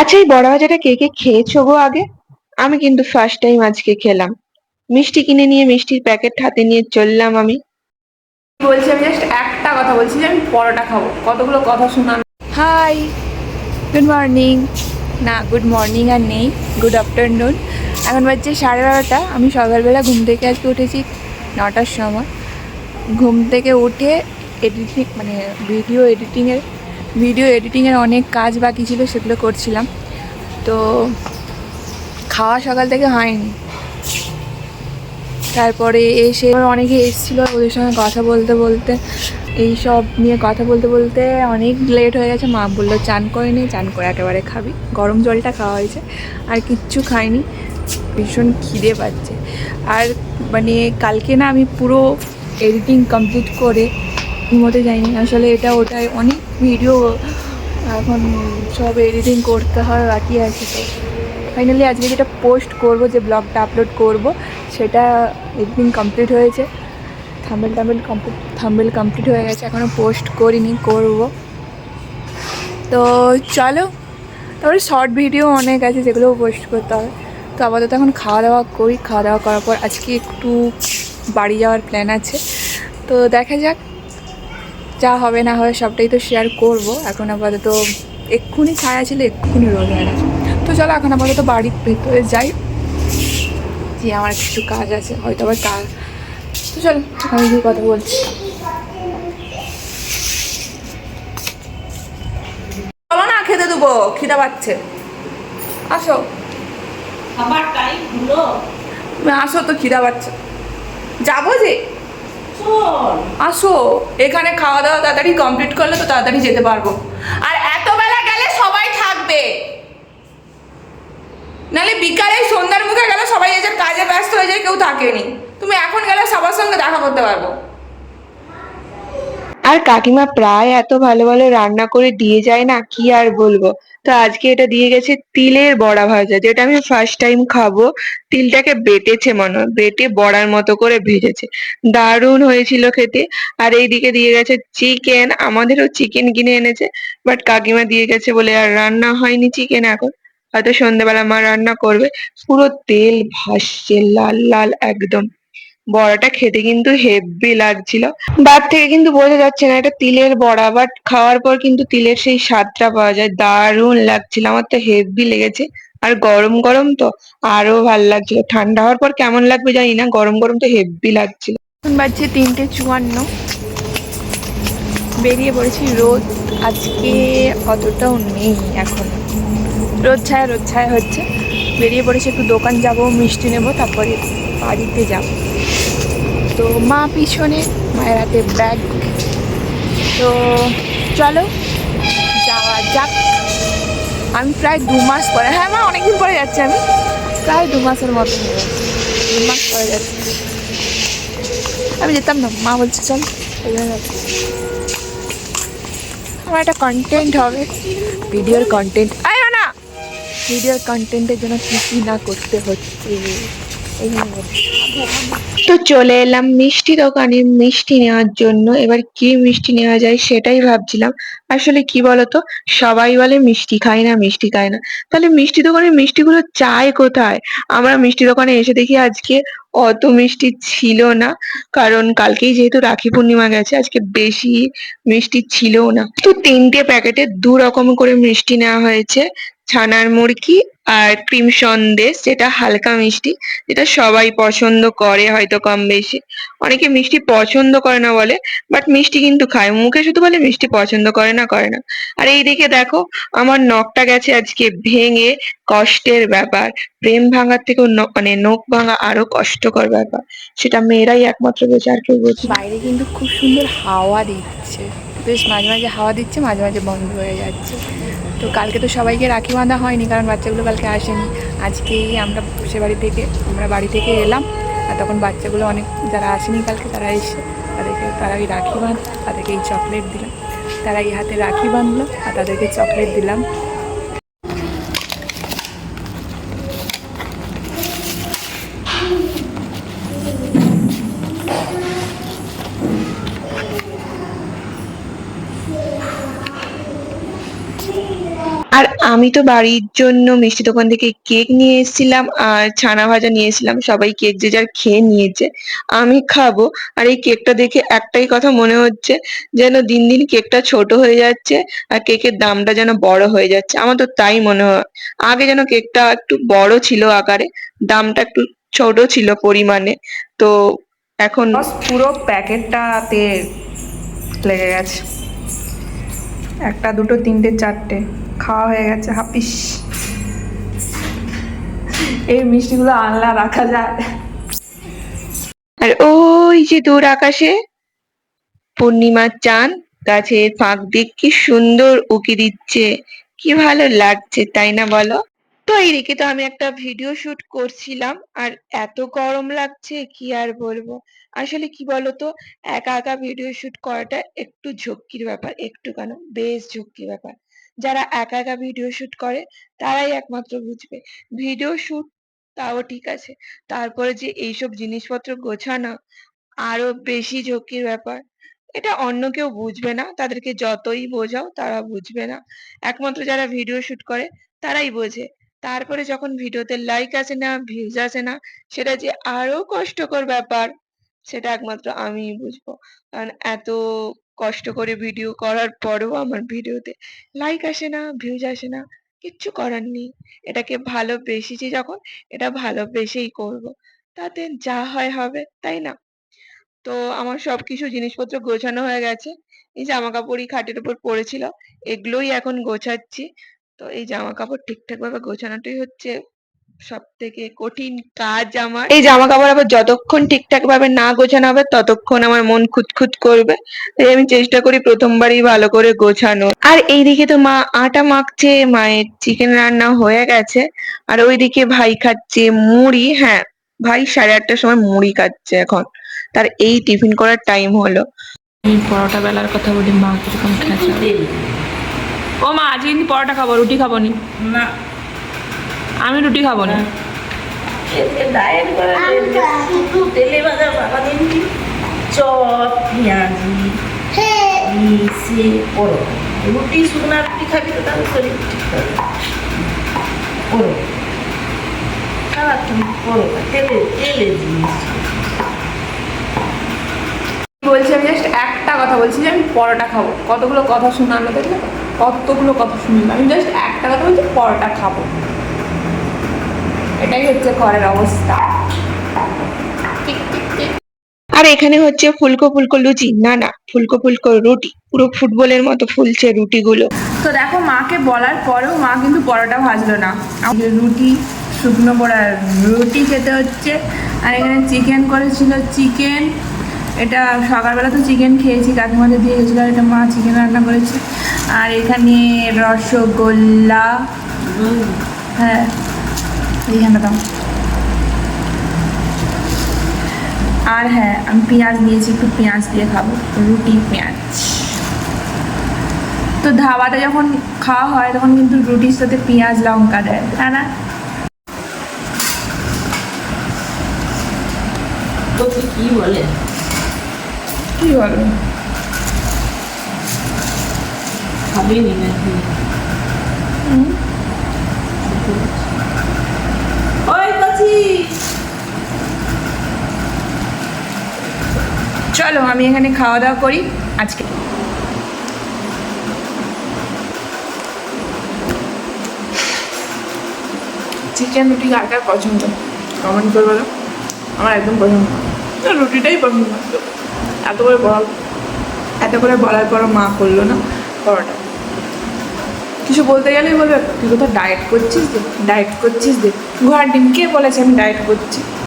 আচ্ছা এই বড় ভাজাটা কে কে খেয়েছো গো আগে? আমি কিন্তু ফার্স্ট টাইম আজকে খেলাম। মিষ্টি কিনে নিয়ে মিষ্টির প্যাকেট হাতে নিয়ে চললাম আমি। বলছি আমি জাস্ট একটা কথা বলছি যে আমি পরোটা খাব। কতগুলো কথা শোনান। হাই গুড মর্নিং না গুড মর্নিং আর নেই গুড আফটারনুন এখন বাজছে সাড়ে বারোটা আমি সকালবেলা ঘুম থেকে আজকে উঠেছি নটার সময়। ঘুম থেকে উঠে এডিটিং মানে ভিডিও এডিটিংয়ের ভিডিও এডিটিংয়ের অনেক কাজ বাকি ছিল, সেগুলো করছিলাম। তো খাওয়া সকাল থেকে হয়নি। তারপরে এসে অনেকে এসেছিল ওদের সঙ্গে কথা বলতে বলতে। এই সব নিয়ে কথা বলতে বলতে অনেক লেট হয়ে গেছে। মা বলল, চান করে নি, চান করে একেবারে খাবি। গরম জলটা খাওয়া হয়েছে। আর কিচ্ছু খাইনি। ভীষণ খিদে পাচ্ছে। আর মানে কালকে না আমি পুরো এডিটিং কমপ্লিট করে ঘুমোতে যাইনি। আসলে এটা ওটাই, অনেক ভিডিও এখন সব এডিটিং করতে হয়, বাকি আছে তো। ফাইনালি আজকে যেটা পোস্ট করব, যে ব্লগটা আপলোড করব, সেটা এডিটিং কমপ্লিট হয়েছে। Thumbnail thumbnail complete thumbnail complete হয়ে গেছে এখনও পোস্ট করিনি, করব। তো চলো, তারপরে শর্ট ভিডিও অনেক আছে, যেগুলোও পোস্ট করতে হবে। তো আপাতত এখন খাওয়া দাওয়া করি, খাওয়া দাওয়া করার পর আজকে একটু বাড়ি যাওয়ার প্ল্যান আছে। তো দেখা যাক যা হবে না হবে সবটাই তো শেয়ার করব। এখন আপাতত এক্ষুনি ছায়া ছিল এক্ষুনি রোদ হয়ে গেছে। তো চলো এখন আপাতত বাড়ির ভেতরে যাই। যে আমার কিছু কাজ আছে হয়তো আবার কাজ তো চলো আমি গিয়ে কথা বলছি। চলো না খেতে দেবো খিদা পাচ্ছে। আসো। আমার টাইম হলো আসো তো খিদা পাচ্ছে। যাব যে। আসো এখানে খাওয়া দাওয়া তাড়াতাড়ি কমপ্লিট করলে তো তাড়াতাড়ি যেতে পারব। আর এত বেলা গেলে সবাই থাকবে। নাহলে বিকালে সন্ধ্যার মুখে গেলে সবাই যে কাজে ব্যস্ত হয়ে যায় কেউ থাকেনি। তুমি এখন গেলে সবার সঙ্গে দেখা করতে পারব। আর কাকিমা প্রায় এত ভালো ভালো রান্না করে দিয়ে যায় না কি আর বলব? তো আজকে এটা দিয়ে গেছে তিলের বড়া ভাজা, যেটা আমি ফার্স্ট টাইম খাব। তিলটাকে বেটেছে মনে হয়, বেটে বড়ার মতো করে ভেজেছে। দারুণ হয়েছিল খেতে। আর এইদিকে দিয়ে গেছে চিকেন আমাদেরও চিকেন কিনে এনেছে বাট কাকিমা দিয়ে গেছে বলে আর রান্না হয়নি চিকেন এখন। হয়তো সন্ধ্যাবেলা মা রান্না করবে। পুরো তেল ভাসছে, লাল লাল, একদম। বড়াটা খেতে কিন্তু হেভি লাগছিল। বাদ থেকে কিন্তু বোঝা যাচ্ছে না, এটা তিলের বড়া বাট খাওয়ার পর কিন্তু তিলের সেই স্বাদটা পাওয়া যায়। দারুণ লাগছিল, আমার তো হেভি লেগেছে। আর গরম গরম তো আরও ভালো লাগছিল। ঠান্ডা হওয়ার পর কেমন লাগবে জানি না, গরম গরম তো হেভি লাগছিল। এখন বাজছে তিনটে চুয়ান্ন। বেরিয়ে পড়েছি রোদ। আজকে অতটাও নেই এখন। রোদ ছায়া রোদ ছায়া হচ্ছে। বেরিয়ে পড়েছি একটু দোকান যাব, মিষ্টি নেব, তারপরে বাড়িতে যাব। তো মা পিছনে, মায়ের হাতে ব্যাগ তো চলো, যাওয়া যাক। আমি প্রায় দু মাস পরে হ্যাঁ মা, অনেকদিন পরে যাচ্ছি আমি। প্রায় দু মাসের মতো দু মাস পরে যাচ্ছি। আমি যেতাম না, মা বলছে, চল আমার একটা কন্টেন্ট হবে ভিডিওর কন্টেন্ট আয় না ভিডিওর কন্টেন্টের জন্য কী কী না করতে হচ্ছে বলছি। তো চলে এলাম মিষ্টি দোকানে মিষ্টি নেওয়ার জন্য। এবার কি মিষ্টি নেওয়া যায় সেটাই ভাবছিলাম। আসলে কি বলতো? সবাই বলে মিষ্টি খাই না, মিষ্টি খাই না। তাহলে মিষ্টি দোকানে মিষ্টিগুলো চায় কোথায়? আমরা মিষ্টি দোকানে এসে দেখি আজকে অত মিষ্টি ছিল না। কারণ কালকেই যেহেতু রাখি পূর্ণিমা গেছে, আজকে বেশি মিষ্টি ছিলও না। তো তিনটে প্যাকেটে দু রকম করে মিষ্টি নেওয়া হয়েছে। ছানার মুরকি আর ক্রিম সন্দেশ, যেটা হালকা মিষ্টি, যেটা সবাই পছন্দ করে হয়তো কম বেশি। অনেকে মিষ্টি পছন্দ করে না বলে বাট মিষ্টি কিন্তু খায়। মুখে শুধু বলে মিষ্টি পছন্দ করে না করে না। আর এইদিকে দেখো, আমার নখটা গেছে আজকে ভেঙে, কষ্টের ব্যাপার। প্রেম ভাঙার থেকেও মানে নখ ভাঙা আরও কষ্টকর ব্যাপার। সেটা মেয়েরাই একমাত্র বোঝে আর কেউ বোঝে বাইরে কিন্তু খুব সুন্দর হাওয়া দিচ্ছে। বেশ মাঝে মাঝে হাওয়া দিচ্ছে, মাঝে মাঝে বন্ধ হয়ে যাচ্ছে। তো কালকে তো সবাইকে রাখি বাঁধা হয়নি, কারণ বাচ্চাগুলো কালকে আসেনি। আজকেই আমরা সে বাড়ি থেকে, আমরা বাড়ি থেকে এলাম, আর তখন বাচ্চাগুলো অনেক, যারা আসেনি কালকে, তারা এসে তাদেরকে তারা ওই রাখি বাঁধ, তাদেরকে এই চকলেট দিলাম। তারা এই হাতে রাখি বাঁধলো, আর তাদেরকে চকলেট দিলাম। আর আমি তো বাড়ির জন্য মিষ্টি দোকান থেকে কেক নিয়ে এসেছিলাম, আর ছানা ভাজা নিয়ে এসেছিলাম, সবাই কেক যে যার খেয়ে নিয়েছে, আমি খাব। আর এই কেকটা দেখে একটাই কথা মনে হচ্ছে, যেন দিন দিন কেকটা ছোট হয়ে যাচ্ছে, আর কেকের দামটা যেন বড় হয়ে যাচ্ছে। আমার তো তাই মনে হয়। আগে যেন কেকটা একটু বড় ছিল আকারে, দামটা একটু ছোট ছিল পরিমাণে। তো এখন পুরো প্যাকেটটাতে লেগে গেছে। একটা, দুটো, তিনটে, চারটে। খাওয়া হয়ে গেছে হাপিস এই মিষ্টিগুলো আনলা রাখা যায়। আর ওই যে দূর আকাশে পূর্ণিমার চাঁদ, গাছের ফাঁক দিয়ে কি সুন্দর উকি দিচ্ছে, কি ভালো লাগছে, তাই না বলো? তো এইদিকে তো আমি একটা ভিডিও শুট করছিলাম, আর এত গরম লাগছে, কি আর বলব? আসলে কি বলতো, একা একা ভিডিও শুট করাটা একটু ঝক্কির ব্যাপার একটু কেন বেশ ঝক্কির ব্যাপার। যারা একা একা ভিডিও শুট করে, তারাই একমাত্র বুঝবে। ভিডিও শুট তাও ঠিক আছে। তারপরে যে এইসব জিনিসপত্র গোছানো আরও বেশি ঝক্কির ব্যাপার, এটা অন্য কেউ বুঝবে না। তাদেরকে যতই বোঝাও, তারা বুঝবে না। একমাত্র যারা ভিডিও শুট করে, তারাই বোঝে। তারপরে যখন ভিডিওতে লাইক আসে না ভিউজ আসে না, সেটা যে আরও কষ্টকর ব্যাপার। সেটা একমাত্র আমিই বুঝব। কারণ এত কষ্ট করে ভিডিও করার পরেও আমার ভিডিওতে লাইক আসে না ভিউজ আসে না, কিচ্ছু করার নেই। এটাকে ভালোবেসেছি যখন, এটা ভালোবেসেই করব। তাতে যা হয় হবে তাই না? তো আমার সবকিছু জিনিসপত্র গোছানো হয়ে গেছে। এই জামা কাপড়ই খাটের উপর পড়েছিল, এগুলোই এখন গোছাচ্ছি। তো এই জামা কাপড় ঠিকঠাক ভাবে গোছানোটাই হচ্ছে সব থেকে কঠিন কাজ আমার? এই জামা কাপড় আবার যতক্ষণ ঠিকঠাক ভাবে না গোছানো হবে ততক্ষণ আমার মন খুঁতখুত করবে। তাই আমি চেষ্টা করি প্রথমবারই ভালো করে গোছানো আর এইদিকে তো মা আটা মাখছে মায়ের চিকেন রান্না হয়ে গেছে। আর ওইদিকে ভাই খাচ্ছে মুড়ি হ্যাঁ ভাই সাড়ে আটটার সময় মুড়ি খাচ্ছে এখন। তার এই টিফিন করার টাইম হলো। আমি পরোটা বেলার কথা বলি মা কীরকম খেয়েছে ও মা আজকে পরোটা খাব রুটি খাব নি। না। আমি রুটি খাব না। চপ পেঁয়াজি মিশে করো রুটি শুকনা রুটি খাবি তো তাহলে শরীর ঠিক হবে। করো সারাক্ষণ করো তেলে তেলে জিনিস। বলছি আমি জাস্ট একটা কথা বলছি যে আমি পরোটা খাব। কতগুলো কথা শোনালো দেখলে কতগুলো কথা শুনলাম। আমি জাস্ট একটা কথা বলছি পরোটা খাব। এটাই হচ্ছে ঘরের অবস্থা। আর এখানে হচ্ছে ফুলকো ফুলকো লুচি। না না ফুলকো ফুলকো রুটি। পুরো ফুটবলের মতো ফুলছে রুটিগুলো। তো দেখো মাকে বলার পরেও মা কিন্তু পরোটা ভাজলো না। রুটি শুকনো পোড়া রুটি খেতে হচ্ছে। আর এখানে চিকেন করেছিল চিকেন। এটা সকালবেলা তো চিকেন খেয়েছি কাকিমাদের দিয়ে গেছিল আর এটা মা চিকেন রান্না করেছে। আর এখানে রসগোল্লা। হ্যাঁ। এইখানে দাও। আর হ্যাঁ আমি পেঁয়াজ নিয়েছি একটু পেঁয়াজ দিয়ে খাব রুটি পেঁয়াজ। তো ধাবাতে যখন খাওয়া হয় তখন কিন্তু রুটির সাথে পেঁয়াজ লঙ্কা দেয় তাই না? কি বলে? কি বলো? খাবি নাকি ওই কাছি চলো আমি এখানে খাওয়া দাওয়া করি আজকে। চিকেন রুটি কার কার পছন্দ? কমেন্ট করবে তো আমার একদম পছন্দ। রুটিটাই পছন্দ। এত করে বল। এত করে বলার পরও মা করল না পরোটা। কিছু বলতে গেলেই বলবে তুই কোথাও ডায়েট করছিস যে ডায়েট করছিস যে ঘোড়ার ডিম কে বলেছে আমি ডায়েট করছি?